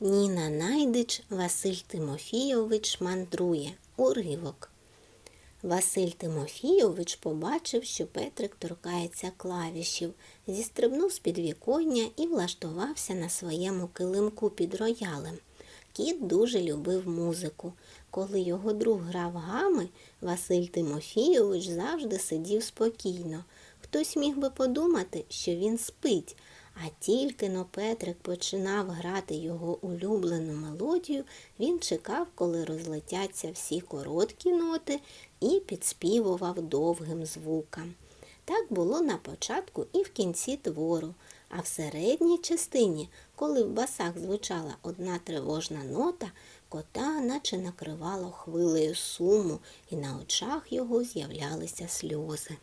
Ніна Найдич Василь Тимофійович мандрує. Уривок. Василь Тимофійович побачив, що Петрик торкається клавішів, зістрибнув з підвіконня і влаштувався на своєму килимку під роялем. Кіт дуже любив музику. Коли його друг грав гами, Василь Тимофійович завжди сидів спокійно. Хтось міг би подумати, що він спить, а тільки но Петрик починав грати його улюблену мелодію, він чекав, коли розлетяться всі короткі ноти і підспівував довгим звукам. Так було на початку і в кінці твору, а в середній частині, коли в басах звучала одна тривожна нота, кота наче накривало хвилею суму, і на очах його з'являлися сльози.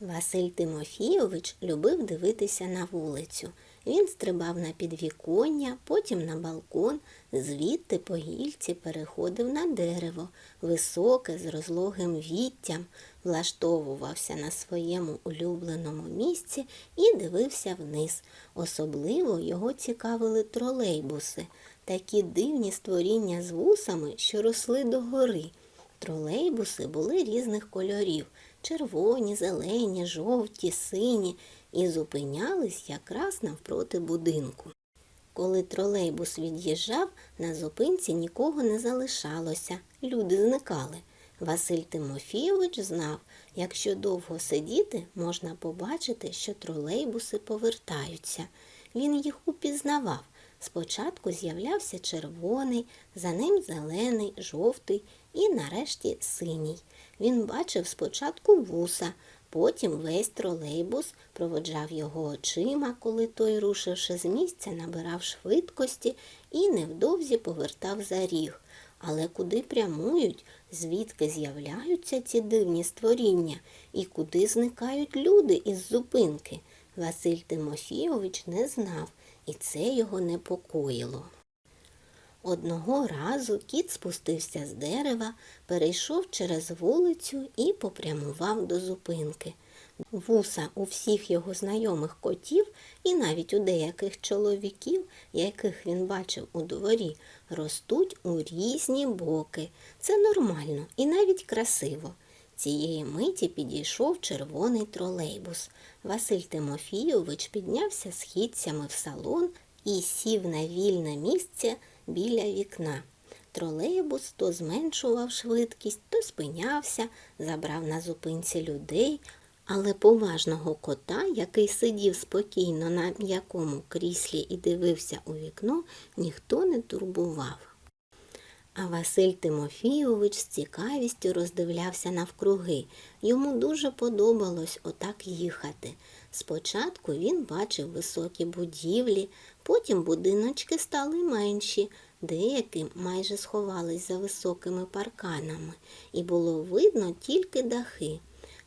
Василь Тимофійович любив дивитися на вулицю. Він стрибав на підвіконня, потім на балкон, звідти по гільці переходив на дерево, високе, з розлогим віттям, влаштовувався на своєму улюбленому місці і дивився вниз. Особливо його цікавили тролейбуси, такі дивні створіння з вусами, що росли догори. Тролейбуси були різних кольорів червоні, зелені, жовті, сині і зупинялись якраз навпроти будинку. Коли тролейбус від'їжджав, на зупинці нікого не залишалося, люди зникали. Василь Тимофійович знав, якщо довго сидіти, можна побачити, що тролейбуси повертаються. Він їх упізнавав. Спочатку з'являвся червоний, за ним зелений, жовтий і нарешті синій. Він бачив спочатку вуса, потім весь тролейбус проводжав його очима, коли той, рушивши з місця, набирав швидкості і невдовзі повертав за ріг. Але куди прямують, звідки з'являються ці дивні створіння і куди зникають люди із зупинки? Василь Тимофійович не знав, і це його непокоїло. Одного разу кіт спустився з дерева, перейшов через вулицю і попрямував до зупинки. Вуса у всіх його знайомих котів і навіть у деяких чоловіків, яких він бачив у дворі, ростуть у різні боки. Це нормально і навіть красиво. Цієї миті підійшов червоний тролейбус. Василь Тимофійович піднявся східцями в салон і сів на вільне місце біля вікна. Тролейбус то зменшував швидкість, то спинявся, забрав на зупинці людей, але поважного кота, який сидів спокійно на м'якому кріслі і дивився у вікно, ніхто не турбував. А Василь Тимофійович з цікавістю роздивлявся навкруги. Йому дуже подобалось отак їхати. Спочатку він бачив високі будівлі, потім будиночки стали менші, деякі майже сховались за високими парканами, і було видно тільки дахи.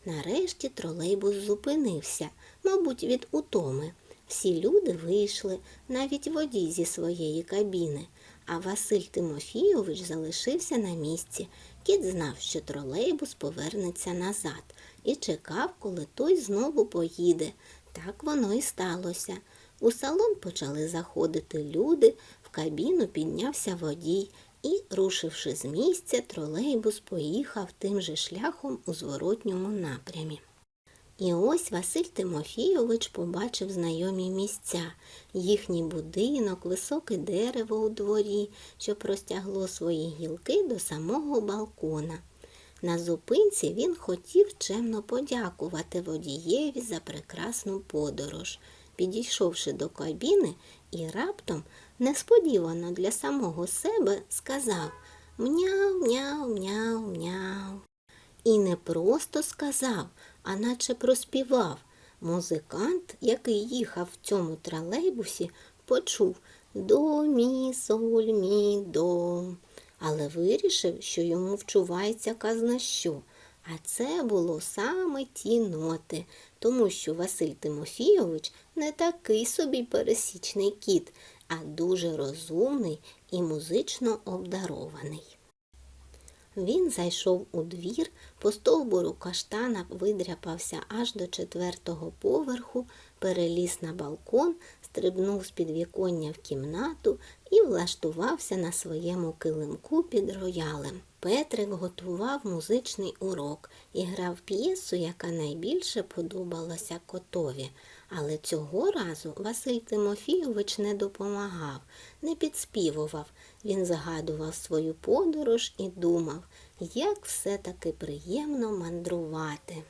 Нарешті тролейбус зупинився, мабуть, від утоми. Всі люди вийшли, навіть водій зі своєї кабіни, а Василь Тимофійович залишився на місці. Кіт знав, що тролейбус повернеться назад, і чекав, коли той знову поїде. Так воно і сталося. У салон почали заходити люди, в кабіну піднявся водій і, рушивши з місця, тролейбус поїхав тим же шляхом у зворотньому напрямі. І ось Василь Тимофійович побачив знайомі місця, їхній будинок, високе дерево у дворі, що простягло свої гілки до самого балкона. На зупинці він хотів чемно подякувати водієві за прекрасну подорож. Підійшовши до кабіни і раптом, несподівано для самого себе, сказав Мняу, мяу, мяу, мяу. І не просто сказав, а наче проспівав. Музикант, який їхав в цьому тролейбусі, почув до мі, соль, мі, до, але вирішив, що йому вчувається казна що. А це було саме ті ноти, тому що Василь Тимофійович не такий собі пересічний кіт, а дуже розумний і музично обдарований. Він зайшов у двір, по стовбуру каштана видряпався аж до четвертого поверху, переліз на балкон, стрибнув з підвіконня в кімнату і влаштувався на своєму килимку під роялем. Петрик готував музичний урок і грав п'єсу, яка найбільше подобалася котові. Але цього разу Василь Тимофійович не допомагав, не підспівував. Він згадував свою подорож і думав, як все таки приємно мандрувати.